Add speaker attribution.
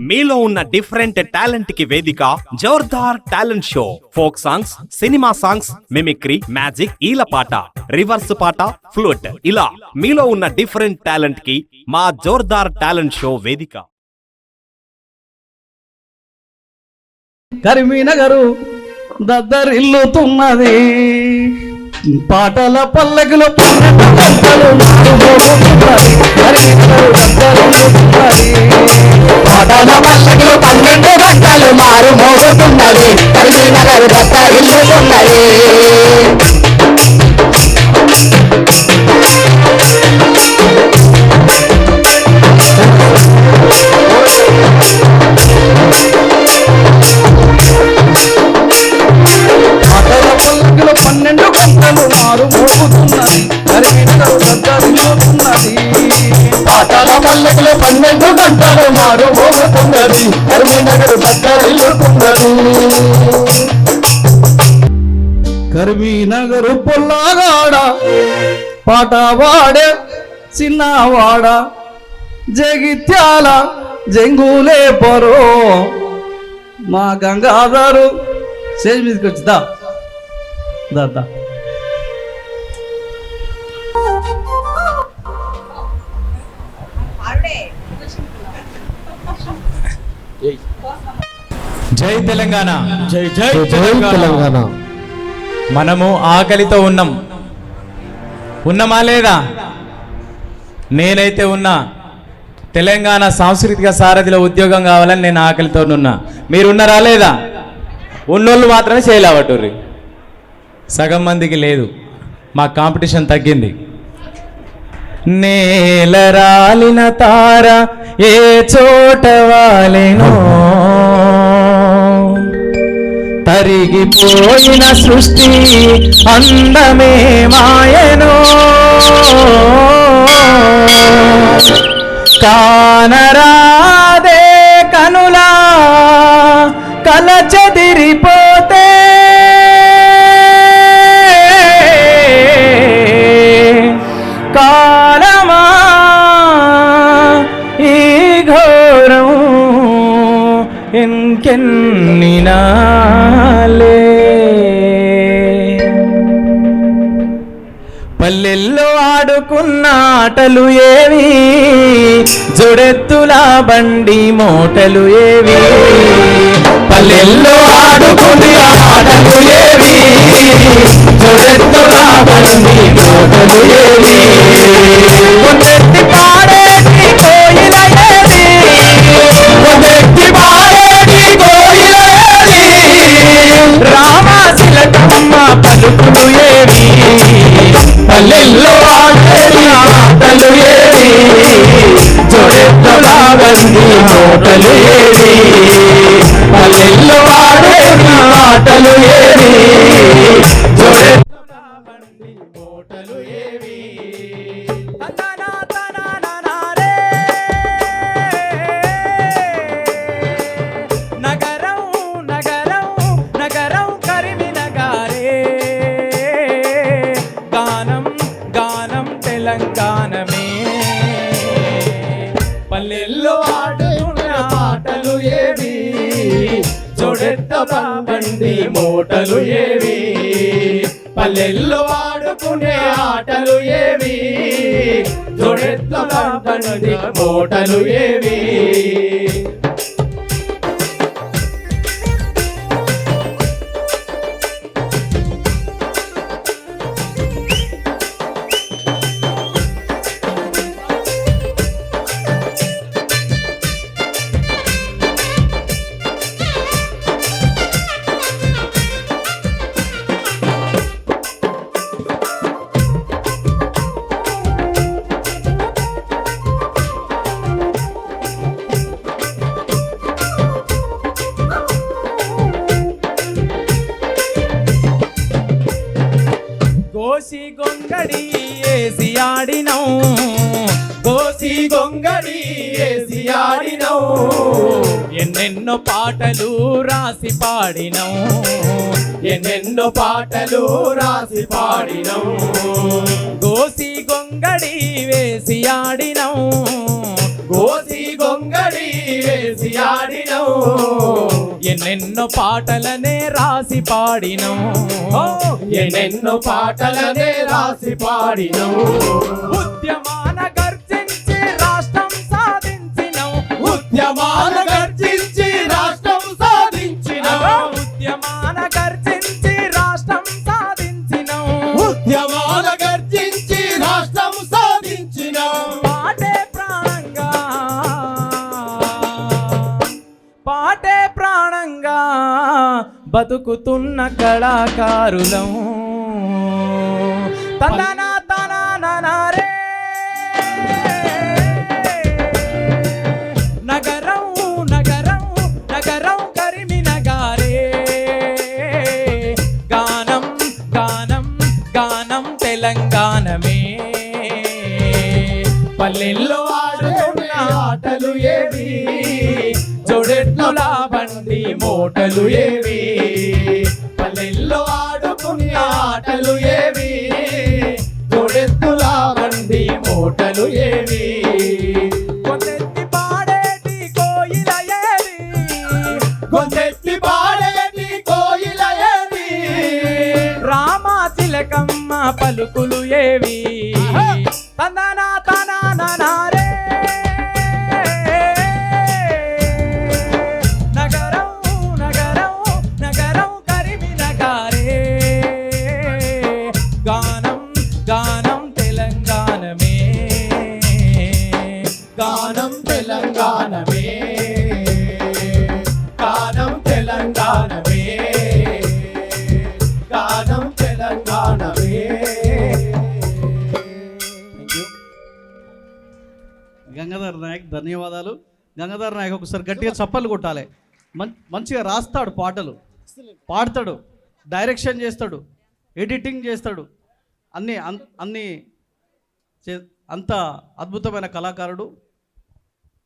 Speaker 1: మీలో ఉన్న డిఫరెంట్ టాలెంట్కి వేదిక Zordaar talent show folk songs cinema songs mimicry magic ఈల పాట రివర్స్ పాట ఫ్లూట్ ఇలా మీలో ఉన్న డిఫరెంట్ టాలెంట్కి మా జోర్దార్ టాలెంట్ షో వేదిక
Speaker 2: దద్దరిల్లుతున్నది పాటల పల్లకిలో పన్నెండు
Speaker 3: పల్లెలో పన్నెండు గంటలు మారు మోగుతున్నది కరీనగర్ దత్త
Speaker 2: కరీనగర్
Speaker 3: కరీంనగర్
Speaker 2: పాట వాడే చిన్నవాడ. జగిత్యాల జంగులే పరో. మా గంగాధరు స్టేజ్ మీదకి వచ్చి దా.
Speaker 4: జై తెలంగాణ. జై జై
Speaker 3: తెలంగాణ.
Speaker 4: మనము ఆకలితో ఉన్నాం. ఉన్నామా లేదా? నేనైతే ఉన్నా. తెలంగాణ సాంస్కృతిక సారథిలో ఉద్యోగం కావాలని నేను ఆకలితో ఉన్నా. మీరు ఉన్నారా లేదా? ఉన్నోళ్ళు మాత్రమే చేయలేవట్టుర్రి సగం మందికి లేదు. మా కాంపిటీషన్ తగ్గింది. నేల రాలిన తార ఏ చోట వాలెనో? తరిగిపోయిన సృష్టి అందమే మాయను కానరా ఇంకెన్ని నాలే పల్లెల్లో ఆడుకున్న ఆటలు ఏవి? జుడెత్తుల బండి మోటలు ఏవి? పల్లెల్లో ఆడుకున్న ఆటలు ఏవి? జోడెత్తలా బండి మోటలు పల్లెల్లో ఆడేటి ఆటలు ఏడి బండి మూటలు ఏవి? పల్లెల్లో ఆడుకునే ఆటలు ఏవి? జోడెత్త బండి మూటలు ఏవి? కోసి గొంగడి ఏసి ఆడినౌ కోసి గొంగడి ఏసి ఆడినౌ ఎన్నెన్నో పాటలు రాసి పాడినౌ ఎన్నెన్నో పాటలు రాసి పాడినౌ గోసి గొంగడి వేసి ఆడినౌ గోసి గొంగడి వేసి ఆడినౌ ఎన్నెన్నో పాటలనే రాసి పాడినం.
Speaker 3: ఎన్నెన్నో పాటలనే రాసి పాడినం.
Speaker 4: ఉద్యమాన గర్జించి రాష్ట్రం సాధించినం.
Speaker 3: ఉద్యమాన
Speaker 4: బతుకుతున్న కళాకారులం. తన తన రే. తెలంగాణమే. పల్లెల్లో ఆడుతున్న ఆటలు ఏవి? జోడెట్ల బండి మోటలు ఏవి? పల్లెల్లో ఆడుకున్న ఆటలు ఏవి? జోడెత్తుల బండి మోటలు ఏవి? కొందెత్తి పాడేటి కోయిల గానం తెలంగాణమే.
Speaker 3: గానం తెలంగాణమే. గానం తెలంగాణమే
Speaker 2: గంగాధర్ నాయక్ ధన్యవాదాలు. గంగాధర్ నాయక్ ఒకసారి గట్టిగా చప్పలు కొట్టాలి. మంచిగా రాస్తాడు పాటలు. పాడతాడు. డైరెక్షన్ చేస్తాడు. ఎడిటింగ్ చేస్తాడు. అన్ని అన్- అన్ని చే- అంత అద్భుతమైన కళాకారుడు.